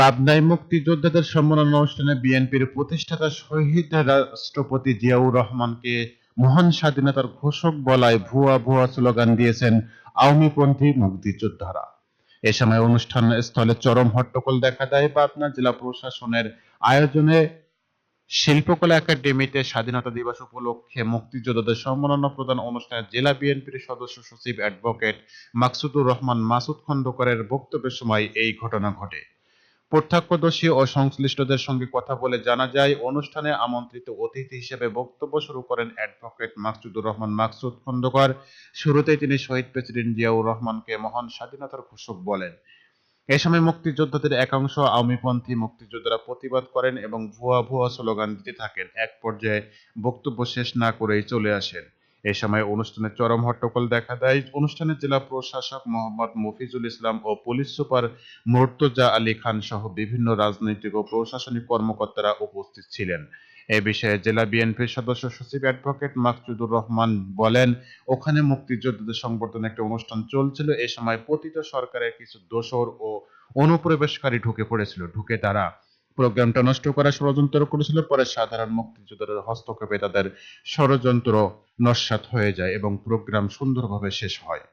পাবনায় মুক্তিযোদ্ধাদের সম্মাননা অনুষ্ঠানে বিএনপির প্রতিষ্ঠাতা শহীদ রাষ্ট্রপতি জিয়াউর রহমানকে মহান স্বাধীনতার ঘোষক বলায় ভুয়া ভুয়া স্লোগান দিয়েছেন আওয়ামীপন্থী মুক্তিযোদ্ধারা। এ সময় অনুষ্ঠান স্থলে চরম হট্টগোল দেখা দেয় পাবনা জেলা প্রশাসনের আয়োজনে শিল্পকলা একাডেমিতে স্বাধীনতা দিবস উপলক্ষে মুক্তিযোদ্ধাদের সম্মাননা প্রদান অনুষ্ঠানে জেলা বিএনপির সদস্য সচিব অ্যাডভোকেট মাকসুদুর রহমান মাসুদ খন্দকারের বক্তব্যের সময় এই ঘটনা ঘটে। প্রত্যক্ষদর্শী ও সংশ্লিষ্টদের সঙ্গে কথা বলে জানা যায়, অনুষ্ঠানে আমন্ত্রিত অতিথি হিসেবে বক্তব্য শুরু করেন অ্যাডভোকেট মাকসুদুর রহমান মাকসুদ খন্দকার। শুরুতেই তিনি শহীদ প্রেসিডেন্ট জিয়াউর রহমানকে মহান স্বাধীনতার ঘোষক বলেন। এ সময় মুক্তিযোদ্ধাদের একাংশ আওয়ামীপন্থী মুক্তিযোদ্ধারা প্রতিবাদ করেন এবং ভুয়া ভুয়া স্লোগান দিতে থাকেন। এক পর্যায়ে বক্তব্য শেষ না করেই চলে আসেন। এ সময় অনুষ্ঠানে চরম হট্টগোল দেখা দেয়। অনুষ্ঠানে জেলা প্রশাসক মোহাম্মদ মফিজুল ইসলাম ও পুলিশ সুপার মোর্তজা আলী খান সহ বিভিন্ন রাজনৈতিক ও প্রশাসনিক কর্মকর্তারা উপস্থিত ছিলেন। এ বিষয়ে জেলা বিএনপির সদস্য সচিব অ্যাডভোকেট মাকসুদুর রহমান বলেন, ওখানে মুক্তিযোদ্ধাদের সংবর্ধনা একটা অনুষ্ঠান চলছিল। এ সময় পতিত সরকারের কিছু দোসর ও অনুপ্রবেশকারী ঢুকে পড়েছিল। ঢুকে তারা প্রোগ্রামটা নষ্ট করার ষড়যন্ত্র করেছিল, পরে সাধারণ মুক্তিযোদ্ধাদের হস্তক্ষেপে তাদের ষড়যন্ত্র নস্যাৎ হয়ে যায় এবং প্রোগ্রাম সুন্দরভাবে শেষ হয়।